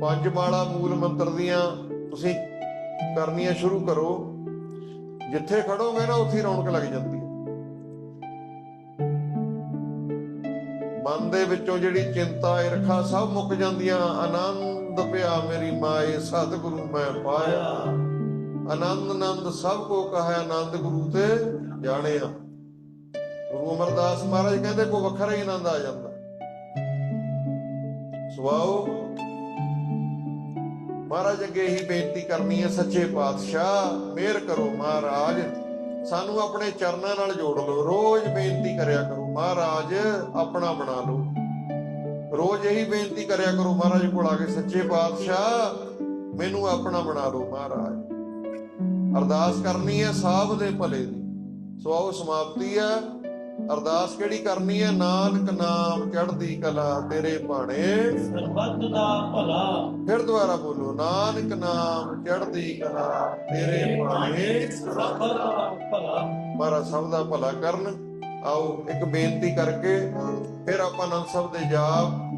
ਪੰਜ ਮਾਲਾ ਮੂਲ ਮੰਤਰ ਦੀਆਂ ਤੁਸੀਂ ਕਰਨੀਆਂ ਸ਼ੁਰੂ ਕਰੋ। ਜਿੱਥੇ ਖੜੋਗੇ ਨਾ ਉੱਥੇ ਰੌਣਕ ਲੱਗ ਜਾਂਦੀ ਹੈ। ਮਨ ਦੇ ਵਿੱਚੋਂ ਜਿਹੜੀ ਚਿੰਤਾ ਈਰਖਾ ਸਭ ਮੁੱਕ ਜਾਂਦੀਆਂ। ਆਨੰਦ ਪਿਆ ਮੇਰੀ ਮਾਏ, ਸਤਿਗੁਰੂ ਮੈਂ ਪਾਇਆ। ਆਨੰਦ ਆਨੰਦ ਸਭ ਕੋ ਕਹੈ, ਆਨੰਦ ਗੁਰੂ ਤੇ ਜਾਣਿਆ। ਗੁਰੂ ਅਮਰਦਾਸ ਮਹਾਰਾਜ ਕਹਿੰਦੇ, ਕੋ ਵੱਖਰਾ ਹੀ ਆਨੰਦ ਆ ਜਾਂਦਾ। ਸਵਾਓ ਮਹਾਰਾਜ ਅੱਗੇ ਹੀ ਬੇਨਤੀ ਕਰਨੀ ਹੈ, ਸੱਚੇ ਪਾਤਸ਼ਾਹ, ਮਿਹਰ ਕਰੋ ਮਹਾਰਾਜ। ਸਾਨੂੰ ਆਪਣੇ ਚਰਨਾਂ ਨਾਲ ਜੋੜ ਲਓ। ਰੋਜ਼ ਬੇਨਤੀ ਕਰਿਆ ਕਰੋ, ਮਹਾਰਾਜ, ਆਪਣਾ ਬਣਾ ਲਓ। ਰੋਜ਼ ਇਹੀ ਬੇਨਤੀ ਕਰਿਆ ਕਰੋ ਮਹਾਰਾਜ ਕੋਲ ਆ ਕੇ, ਸੱਚੇ ਪਾਤਸ਼ਾਹ, ਮੈਨੂੰ ਆਪਣਾ ਬਣਾ ਲਓ ਮਹਾਰਾਜ। ਅਰਦਾਸ ਕਰਨੀ ਹੈ ਸਾਧ ਦੇ ਭਲੇ ਦੀ। ਸੋ ਆਓ ਸਮਾਪਤੀ ਹੈ। ਅਰਦਾਸ ਕਿਹੜੀ ਕਰਨੀ ਹੈ? ਨਾਨਕ ਨਾਮ ਚੜ੍ਹਦੀ ਕਲਾ ਤੇਰੇ ਭਾਣੇ ਸਰਬੱਤ ਦਾ ਭਲਾ। ਫਿਰ ਦੁਬਾਰਾ ਬੋਲੋ ਨਾਨਕ ਨਾਮ ਚੜ੍ਹਦੀ ਕਲਾ ਤੇਰੇ ਭਾਣੇ ਸਰਬੱਤ ਦਾ ਭਲਾ। ਮਾਰਾ ਸਭ ਦਾ ਭਲਾ ਕਰਨ। ਆਓ ਇੱਕ ਬੇਨਤੀ ਕਰਕੇ ਫਿਰ ਆਪਾਂ ਆਨੰਦ ਸਾਹਿਬ ਦੇ ਜਾਪ